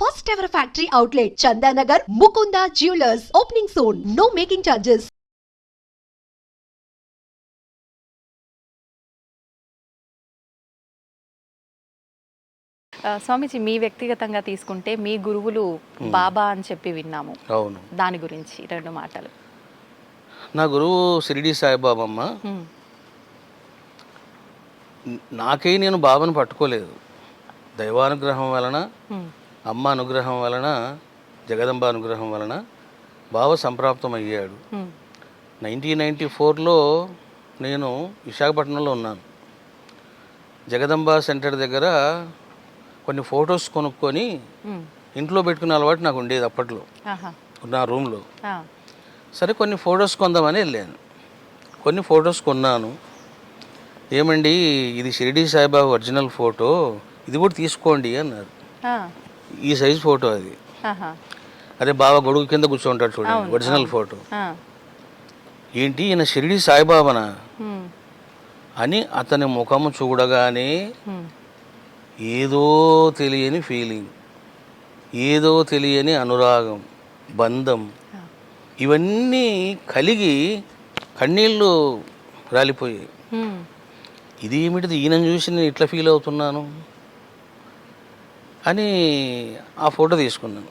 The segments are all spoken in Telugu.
Ever factory outlet, Chandanagar, Mukunda Jewelers, opening soon. No making charges. ఆ, స్వామీజీ మీ వ్యక్తిగతంగా తీసుకుంటే మీ గురువులు బాబా అని చెప్పి విన్నాము అవును దాని గురించి రెండు మాటలు నా గురువు షిరిడి సాయిబాబమ్మ హ్మ్. నాకే నేను బాబాను పట్టుకోలేదు దైవానుగ్రహం వలన హ్మ్. అమ్మ అనుగ్రహం వలన జగదంబ అనుగ్రహం వలన బావ సంప్రాప్తం అయ్యాడు. నైన్టీన్ నైంటీ ఫోర్లో నేను విశాఖపట్నంలో ఉన్నాను జగదంబ సెంటర్ దగ్గర కొన్ని ఫొటోస్ కొనుక్కొని. ఇంట్లో పెట్టుకునే అలవాటు నాకు ఉండేది అప్పట్లో. నా రూమ్లో. సరే కొన్ని ఫొటోస్ కొందామని వెళ్ళాను కొన్ని ఫొటోస్ కొన్నాను ఏమండి ఇది షిరిడి సాయిబాబా ఒరిజినల్ ఫోటో ఇది కూడా తీసుకోండి అన్నారు. ఈ సైజ్ ఫోటో అది. అదే బాబా గొడుగు కింద కూర్చోంటాడు చూడండి ఒరిజినల్ ఫోటో. ఏంటి ఈయన షిరిడి సాయిబాబానా. అని అతని ముఖము చూడగానే. ఏదో తెలియని ఫీలింగ్ ఏదో తెలియని అనురాగం బంధం. ఇవన్నీ కలిగి కన్నీళ్ళు రాలిపోయాయి హ్మ్. ఇది ఏమిటిది ఈయనను చూసి నేను ఇట్లా ఫీల్ అవుతున్నాను అని ఆ ఫోటో తీసుకున్నాను.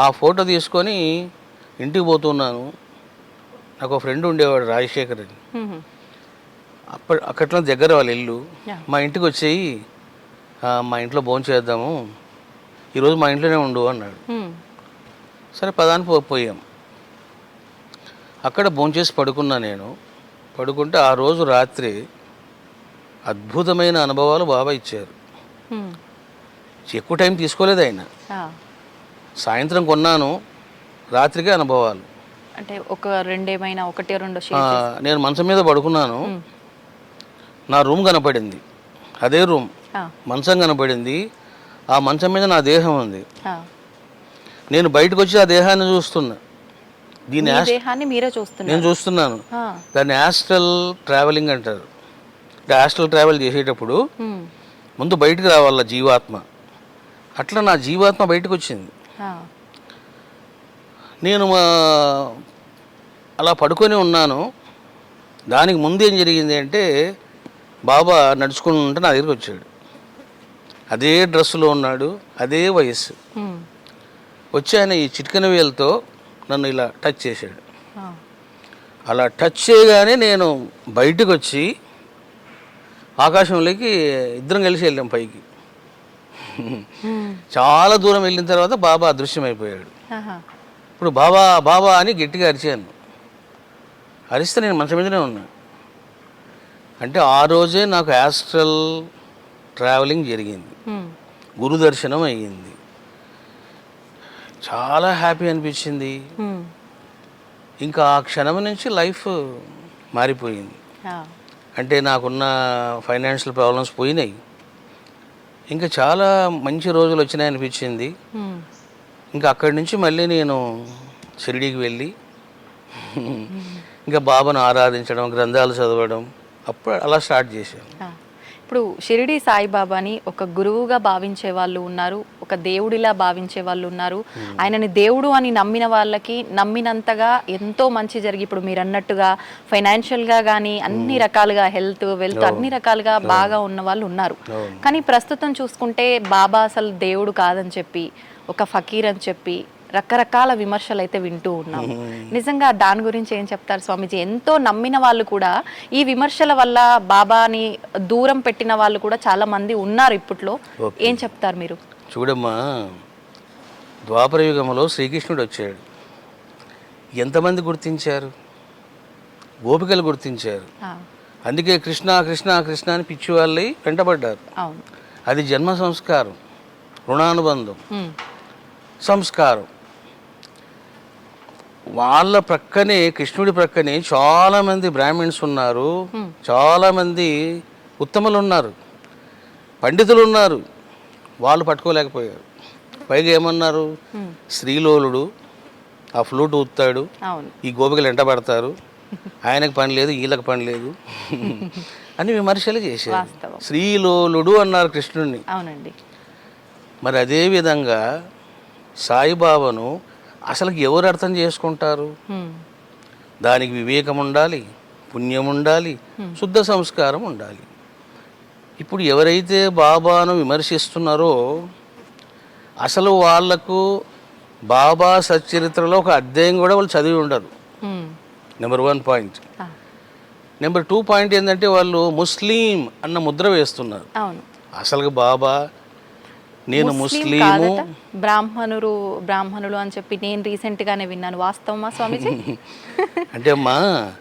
ఆ ఫోటో తీసుకొని ఇంటికి పోతున్నాను. నాకు ఒక ఫ్రెండ్ ఉండేవాడు రాజశేఖర్ అని. అప్పటి అక్కట్లో దగ్గర వాళ్ళ ఇల్లు. మా ఇంటికి వచ్చేయి "ఆ, మా ఇంట్లో భోజనం చేద్దాము. ఈరోజు మా ఇంట్లోనే ఉండు అన్నాడు. సరే పదాన్ని పో పోయాం. అక్కడ భోంచేసి పడుకున్నా నేను. పడుకుంటే ఆ రోజు రాత్రి అద్భుతమైన అనుభవాలు బాబా ఇచ్చారు. ఎక్కువ టైం తీసుకోలేదు ఆయన. సాయంత్రం కొన్నాను రాత్రికే అనుభవాలు. అంటే ఒక రెండేమైనా ఒకటి రెండు నేను మంచం మీద పడుకున్నాను. నా రూమ్ కనపడింది. అదే రూమ్. మంచం కనపడింది. ఆ మంచం మీద నా దేహం ఉంది. నేను బయటకు వచ్చి ఆ దేహాన్ని చూస్తున్నా. దేహాన్ని మీరే చూస్తున్నారు. నేను చూస్తున్నాను. దాన్ని యాస్ట్రల్ ట్రావెలింగ్ అంటారు. అంటే యాస్ట్రల్ ట్రావెల్ చేసేటప్పుడు. ముందు బయటికి రావాల జీవాత్మ. అట్లా నా జీవాత్మ బయటకు వచ్చింది. నేను మా- అలా పడుకొని ఉన్నాను దానికి ముందు ఏం జరిగింది అంటే బాబా నడుచుకుని ఉంటే నా దగ్గరికి వచ్చాడు అదే డ్రెస్సులో ఉన్నాడు అదే వయస్సు. వచ్చి ఆయన ఈ చిటికెన వేలతో నన్ను ఇలా టచ్ చేశాడు. అలా టచ్ చేయగానే నేను బయటకు వచ్చి ఆకాశంలోకి ఇద్దరం కలిసి వెళ్ళాం పైకి. చాలా దూరం వెళ్ళిన తర్వాత బాబా అదృశ్యమైపోయాడు. ఇప్పుడు బాబా బాబా అని గట్టిగా అరిచాను అరిస్తే నేను మంచం మీదనే ఉన్నా అంటే ఆ రోజే నాకు యాస్ట్రల్ ట్రావెలింగ్ జరిగింది. గురు దర్శనం అయ్యింది చాలా హ్యాపీ అనిపించింది. ఇంకా ఆ క్షణం నుంచి లైఫ్ మారిపోయింది. అంటే నాకున్న ఫైనాన్షియల్ ప్రాబ్లమ్స్ పోయినాయి ఇంకా చాలా మంచి రోజులు వచ్చినాయి అనిపించింది. ఇంకా అక్కడి నుంచి మళ్ళీ నేను షిరిడీకి వెళ్ళి ఇంకా బాబాను ఆరాధించడం గ్రంథాలు చదవడం అప్పుడు అలా స్టార్ట్ చేశాను. ఇప్పుడు షిరిడి సాయిబాబాని ఒక గురువుగా భావించే వాళ్ళు ఉన్నారు ఒక దేవుడిలా భావించే వాళ్ళు ఉన్నారు. ఆయనని దేవుడు అని నమ్మిన వాళ్ళకి నమ్మినంతగా ఎంతో మంచి జరిగి ఇప్పుడు మీరు అన్నట్టుగా ఫైనాన్షియల్గా కానీ అన్ని రకాలుగా హెల్త్ వెల్త్ అన్ని రకాలుగా బాగా ఉన్న వాళ్ళు ఉన్నారు. అవును. కానీ ప్రస్తుతం చూసుకుంటే బాబా అసలు దేవుడు కాదని చెప్పి ఒక ఫకీర్ అని చెప్పి రకరకాల విమర్శలు అయితే వింటూ ఉన్నాం నిజంగా దాని గురించి ఏం చెప్తారు స్వామీజీ? ఎంతో నమ్మిన వాళ్ళు కూడా ఈ విమర్శల వల్ల బాబాని దూరం పెట్టిన వాళ్ళు కూడా చాలా మంది ఉన్నారు ఇప్పట్లో. ఏం చెప్తారు మీరు? చూడమ్మా ద్వాపర యుగంలో శ్రీకృష్ణుడు వచ్చాడు. ఎంతమంది గుర్తించారు? గోపికలు గుర్తించారు. అందుకే కృష్ణ కృష్ణ కృష్ణ అని పిచ్చి వాళ్ళై వెంటబడ్డారు. అది జన్మ సంస్కారం రుణానుబంధం సంస్కారం. వాళ్ళ ప్రక్కనే కృష్ణుడి ప్రక్కనే చాలామంది బ్రాహ్మిన్స్ ఉన్నారు. చాలామంది ఉత్తములు ఉన్నారు. పండితులు ఉన్నారు. వాళ్ళు పట్టుకోలేకపోయారు. పైగా ఏమన్నారు? శ్రీలోలుడు ఆ ఫ్లూట్ ఊతాడు ఈ గోపికలు ఎంట పడతారు. ఆయనకు పని లేదు వీళ్ళకి పని లేదు. అని విమర్శలు చేశారు. శ్రీలోలుడు అన్నారు కృష్ణుడిని అవునండి. మరి అదేవిధంగా సాయిబాబాను అసలు ఎవరు అర్థం చేసుకుంటారు. దానికి వివేకం ఉండాలి పుణ్యం ఉండాలి శుద్ధ సంస్కారం ఉండాలి. ఇప్పుడు ఎవరైతే బాబాను విమర్శిస్తున్నారో అసలు వాళ్ళకు బాబా సచ్చరిత్రలో ఒక అధ్యాయం కూడా వాళ్ళు చదివి ఉండరు. Number one point number two point ఏంటంటే వాళ్ళు ముస్లిం అన్న ముద్ర వేస్తున్నారు. అసలు బాబా నేను ముస్లిం ముస్లిము. బ్రాహ్మణులు బ్రాహ్మణులు అని చెప్పి నేను రీసెంట్ గానే విన్నాను. వాస్తవమా స్వామీజీ? అంటే అమ్మా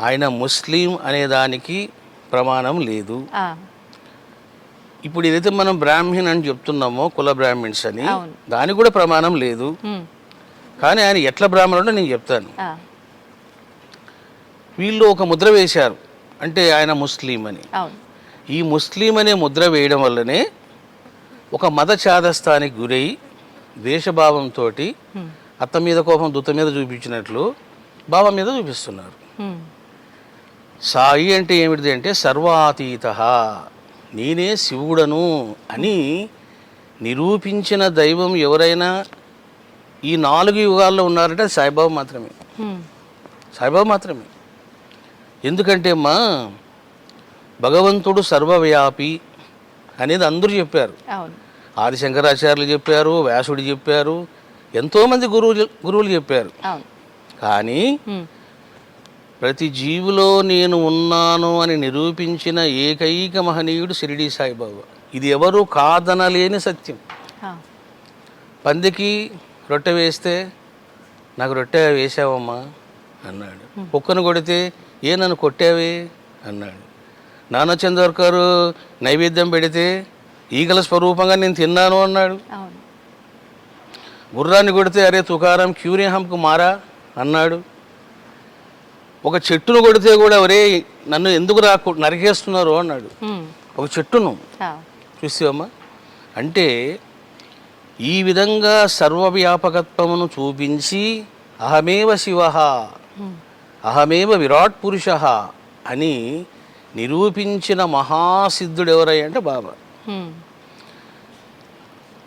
ఆయన ముస్లిం అనే దానికి ప్రమాణం లేదు. ఇప్పుడు ఏదైతే మనం బ్రాహ్మణ్ అని చెప్తున్నామో కుల బ్రాహ్మిన్స్ అని. దానికి కూడా ప్రమాణం లేదు. కానీ ఆయన ఎట్లా బ్రాహ్మణుడో నేను చెప్తాను. వీళ్ళు ఒక ముద్ర వేశారు. అంటే ఆయన ముస్లిం అని. ఈ ముస్లిం అనే ముద్ర వేయడం వల్లనే ఒక మత ఛాదస్థానికి గురై హ్మ్. అత్త మీద కోపం దుత్త మీద చూపించినట్లు బావ మీద చూపిస్తున్నారు. సాయి అంటే ఏమిటిది అంటే సర్వాతీత నేనే శివుడను అని నిరూపించిన దైవం ఎవరైనా ఈ నాలుగు యుగాల్లో ఉన్నారంటే సాయిబాబా మాత్రమే. సాయిబాబా మాత్రమే ఎందుకంటే అమ్మా భగవంతుడు సర్వవ్యాపి అనేది అందరూ చెప్పారు అవును ఆది శంకరాచార్యులు చెప్పారు వ్యాసుడు చెప్పారు ఎంతోమంది గురువులు గురువులు చెప్పారు. కానీ. ప్రతి జీవిలో నేను ఉన్నాను అని నిరూపించిన ఏకైక మహనీయుడు షిరిడి సాయిబాబా. ఇది ఎవరు కాదనలేని సత్యం. పందికి రొట్టె వేస్తే నాకు రొట్టె వేసావమ్మా అన్నాడు. కుక్కను కొడితే ఏ నన్ను కొట్టావే అన్నాడు. నాన్న చంద్రకరు నైవేద్యం పెడితే ఈగల స్వరూపంగా నేను తిన్నాను అన్నాడు. గుర్రాన్ని కొడితే అరే తుకారం క్యూరే హంకు మారా అన్నాడు. ఒక చెట్టును కొడితే కూడా ఒరే నన్ను ఎందుకు రా నరికేస్తున్నారు అన్నాడు. ఒక చెట్టును? చూసావమ్మా? అంటే ఈ విధంగా సర్వవ్యాపకత్వమును చూపించి అహమేవ శివ హ్మ్. అహమేవ విరాట్ పురుష అని నిరూపించిన మహాసిద్ధుడు ఎవరయ్య అంటే బాబా.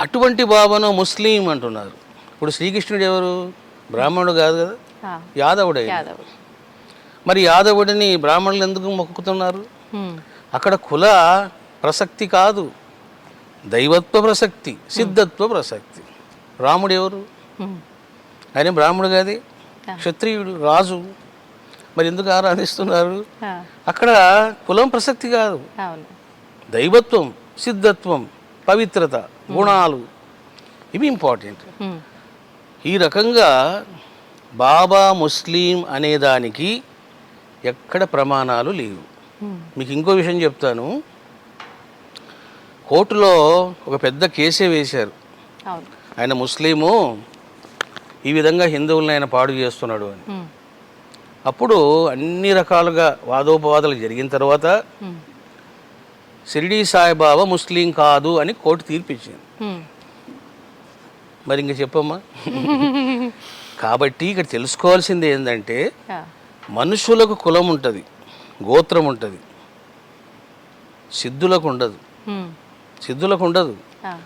అటువంటి బాబాను ముస్లిం అంటున్నారు. ఇప్పుడు శ్రీకృష్ణుడు ఎవరు? బ్రాహ్మణుడు కాదు కదా? యాదవుడే యాదవ్ మరి యాదవుడిని బ్రాహ్మణులు ఎందుకు మొక్కుతున్నారు. అక్కడ కుల ప్రసక్తి కాదు. దైవత్వ ప్రసక్తి సిద్ధత్వ ప్రసక్తి. రాముడు ఎవరు. ఆయన బ్రాహ్మడు కాదే? క్షత్రియుడు రాజు. మరి ఎందుకు ఆరాధిస్తున్నారు? అక్కడ కులం ప్రసక్తి కాదు. దైవత్వం సిద్ధత్వం పవిత్రత గుణాలు ఇవి ఇంపార్టెంట్. ఈ రకంగా బాబా ముస్లిం అనేదానికి ఎక్కడ ప్రమాణాలు లేవు. మీకు ఇంకో విషయం చెప్తాను కోర్టులో ఒక పెద్ద కేసే వేశారు ఆయన ముస్లిము ఈ విధంగా హిందువులను ఆయన పాడు చేస్తున్నాడు అని. అప్పుడు అన్ని రకాలుగా వాదోపవాదాలు జరిగిన తర్వాత. షిరిడి సాయిబాబా ముస్లిం కాదు అని కోర్టు తీర్పిచ్చింది. మరి ఇంక చెప్పమ్మా. కాబట్టి ఇక్కడ తెలుసుకోవాల్సింది ఏంటంటే మనుషులకు కులం ఉంటుంది గోత్రం ఉంటుంది సిద్ధులకు ఉండదు. సిద్ధులకు ఉండదు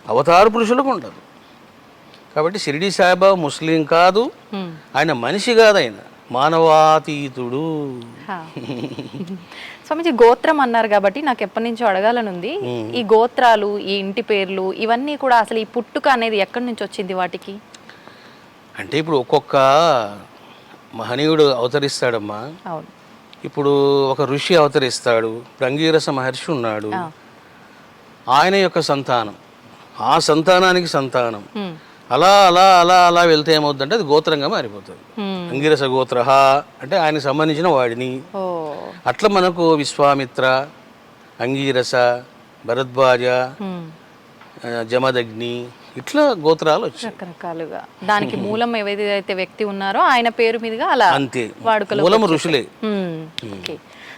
అవతార పురుషులకు ఉండదు. కాబట్టి షిరిడి సాయిబాబా ముస్లిం కాదు. ఆయన మనిషి కాదు ఆయన. మానవాతీతుడు. స్వామిజీ గోత్రం అన్నారు కాబట్టి నాకు ఎప్పటి నుంచో అడగాలని ఉంది. ఈ గోత్రాలు ఈ ఇంటి పేర్లు ఇవన్నీ కూడా అసలు ఈ పుట్టుక అనేది ఎక్కడి నుంచి వచ్చింది వాటికి? అంటే ఇప్పుడు ఒక్కొక్క మహనీయుడు అవతరిస్తాడమ్మా. ఇప్పుడు ఒక ఋషి అవతరిస్తాడు. రంగీరస మహర్షి ఉన్నాడు. ఆయన యొక్క సంతానం. ఆ సంతానానికి సంతానం. అలా అలా అలా అలా వెళ్తే ఏమవుతుందంటే అది గోత్రంగా మారిపోతుంది. అంగిరస గోత్ర అంటే ఆయనకు సంబంధించిన వాడిని. అట్లా మనకు విశ్వామిత్ర అంగీరస భరద్వాజ జమదగ్ని ఇట్లా గోత్రాలు రకరకాలుగా. దానికి మూలం ఏదైతే వ్యక్తి ఉన్నారో ఆయన పేరు మీదుగా అలా అంతే. మూలం ఋషులే.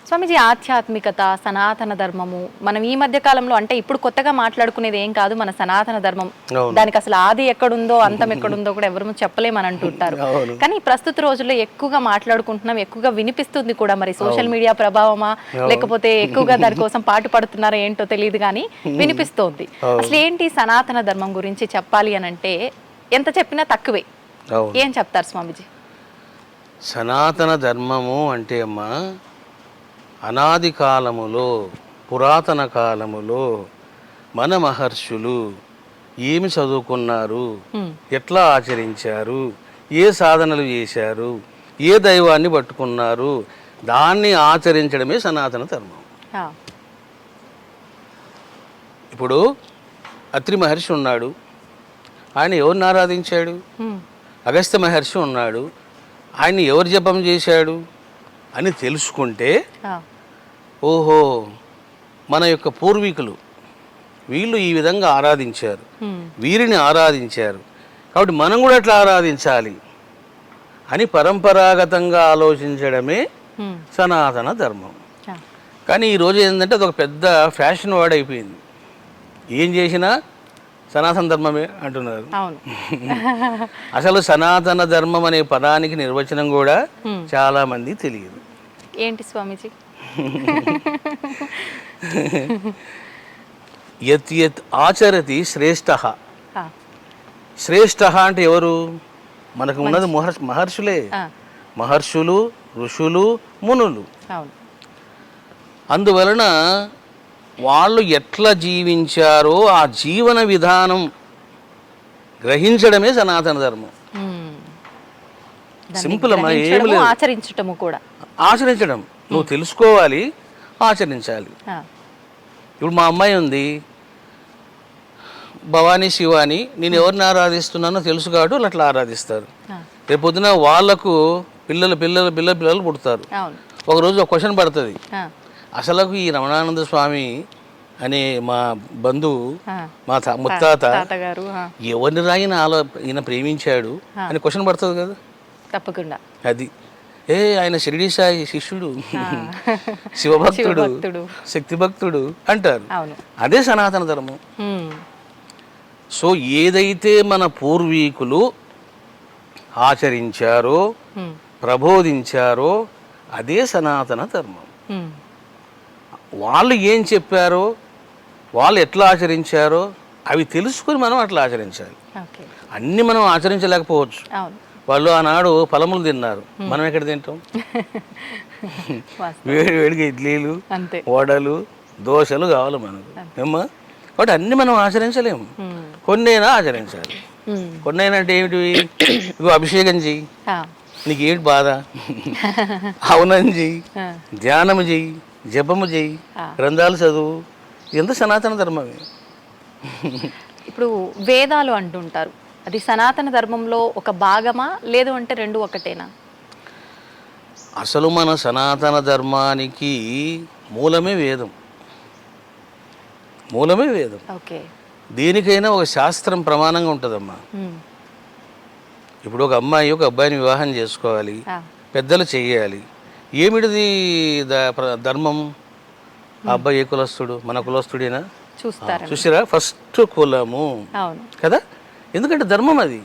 స్వామీజీ ఆధ్యాత్మికత సనాతన ధర్మము. మనం ఈ మధ్య కాలంలో అంటే ఇప్పుడు కొత్తగా మాట్లాడుకునేది ఏం కాదు మన సనాతన ధర్మం. దానికి అసలు ఆది ఎక్కడుందో అంతం ఎక్కడుందో కూడా ఎవరు చెప్పలేమని అంటుంటారు. కానీ ప్రస్తుత రోజుల్లో ఎక్కువగా మాట్లాడుకుంటున్నాం ఎక్కువగా వినిపిస్తుంది కూడా మరి సోషల్ మీడియా ప్రభావమా లేకపోతే ఎక్కువగా దానికోసం పాటు పడుతున్నారా ఏంటో తెలియదు కానీ వినిపిస్తోంది. అసలు ఏంటి సనాతన ధర్మం గురించి చెప్పాలి అని అంటే ఎంత చెప్పినా తక్కువే. ఏం చెప్తారు స్వామీజీ? సనాతన ధర్మము అంటే అమ్మా అనాది కాలములో పురాతన కాలములో మన మహర్షులు ఏమి చదువుకున్నారు. ఎట్లా ఆచరించారు? ఏ సాధనలు చేశారు? ఏ దైవాన్ని పట్టుకున్నారు? దాన్ని ఆచరించడమే సనాతన ధర్మం. ఇప్పుడు అత్రి మహర్షి ఉన్నాడు. ఆయన ఎవరిని ఆరాధించాడు. అగస్త్య మహర్షి ఉన్నాడు. ఆయన ఎవరు జపం చేశాడు? అని తెలుసుకుంటే ఓహో మన యొక్క పూర్వీకులు వీళ్ళు ఈ విధంగా ఆరాధించారు. వీరిని ఆరాధించారు. కాబట్టి మనం కూడా అట్లా ఆరాధించాలి? అని పరంపరాగతంగా ఆలోచించడమే. సనాతన ధర్మం. కానీ ఈరోజు ఏంటంటే అదొక పెద్ద ఫ్యాషన్ వర్డ్ అయిపోయింది. ఏం చేసినా సనాతన ధర్మమే అంటున్నారు. అసలు సనాతన ధర్మం అనే పదానికి నిర్వచనం కూడా. చాలా మంది తెలియదు. ఏంటి స్వామీజీ? యత్ యత్ ఆచరతి శ్రేష్ఠ శ్రేష్ఠ అంటే ఎవరు? మనకు ఉన్నది మహర్షి మహర్షులే. మహర్షులు ఋషులు మునులు. అందువలన వాళ్ళు ఎట్లా జీవించారో ఆ జీవన విధానం గ్రహించడమే సనాతన ధర్మం. సింపుల్ ఆచరించటము కూడా. ఆచరించడం. నువ్వు తెలుసుకోవాలి ఆచరించాలి. ఇప్పుడు మా అమ్మాయి ఉంది. భవానీ శివాని నేను ఎవరిని ఆరాధిస్తున్నానో తెలుసు కాబట్టి అట్లా ఆరాధిస్తారు. ఆ, రేపొద్దున వాళ్ళకు పిల్లలు పిల్లలు పిల్లలు పిల్లలు పుడతారు. ఒకరోజు ఒక క్వశ్చన్ పడుతుంది. అసలకు ఈ రమణానంద స్వామి అనే మా బంధువు. మా ముత్తాత ఎవరిని రాయిన ఆలో ఈయన ప్రేమించాడు అని క్వశ్చన్ పడుతుంది కదా? తప్పకుండా. అది. ఏ ఆయన షిరిడి సాయి శిష్యుడు శివభక్తుడు. శక్తి భక్తుడు అంటారు. అదే సనాతన ధర్మం. సో ఏదైతే మన పూర్వీకులు ఆచరించారో. ప్రబోధించారో అదే సనాతన ధర్మం. వాళ్ళు ఏం చెప్పారో వాళ్ళు ఎట్లా ఆచరించారో అవి తెలుసుకుని మనం అట్లా ఆచరించాలి. అన్నీ మనం ఆచరించలేకపోవచ్చు. వాళ్ళు ఆనాడు ఫలములు తిన్నారు. మనం ఎక్కడ తింటాం. వేడి వేడిగా ఇడ్లీలు వడలు దోశలు కావాలి మనకు. ఏమ్మా? కాబట్టి అన్నీ మనం ఆచరించలేము. కొన్నైనా ఆచరించాలి. కొన్నైనా అంటే ఏమిటి? ఇగో అభిషేకం చెయ్యి. ఆ, నీకేంటి బాధ? హవనం చెయ్యి. ఆ, ధ్యానం చెయ్యి. జపము చెయ్యి. గ్రంథాలు చదువు. ఎంత సనాతన ధర్మమే. ఇప్పుడు వేదాలు అంటుంటారు. అది సనాతన ధర్మంలో ఒక భాగమా? లేదు అంటే రెండు ఒకటేనా? అసలు మన సనాతన ధర్మానికి మూలమే వేదం. మూలమే వేదం. ఓకే. దేనికైనా ఒక శాస్త్రం ప్రమాణంగా ఉంటుందమ్మా. ఇప్పుడు ఒక అమ్మాయి ఒక అబ్బాయిని వివాహం చేసుకోవాలి పెద్దలు చెయ్యాలి. ఏమిటిది ధర్మం? ఆ అబ్బాయి ఏ కులస్తుడు? మన కులస్తుడేనా? చూస్తారు చూసిరా? ఫస్ట్ కులము. కదా? ఎందుకంటే ధర్మం అది.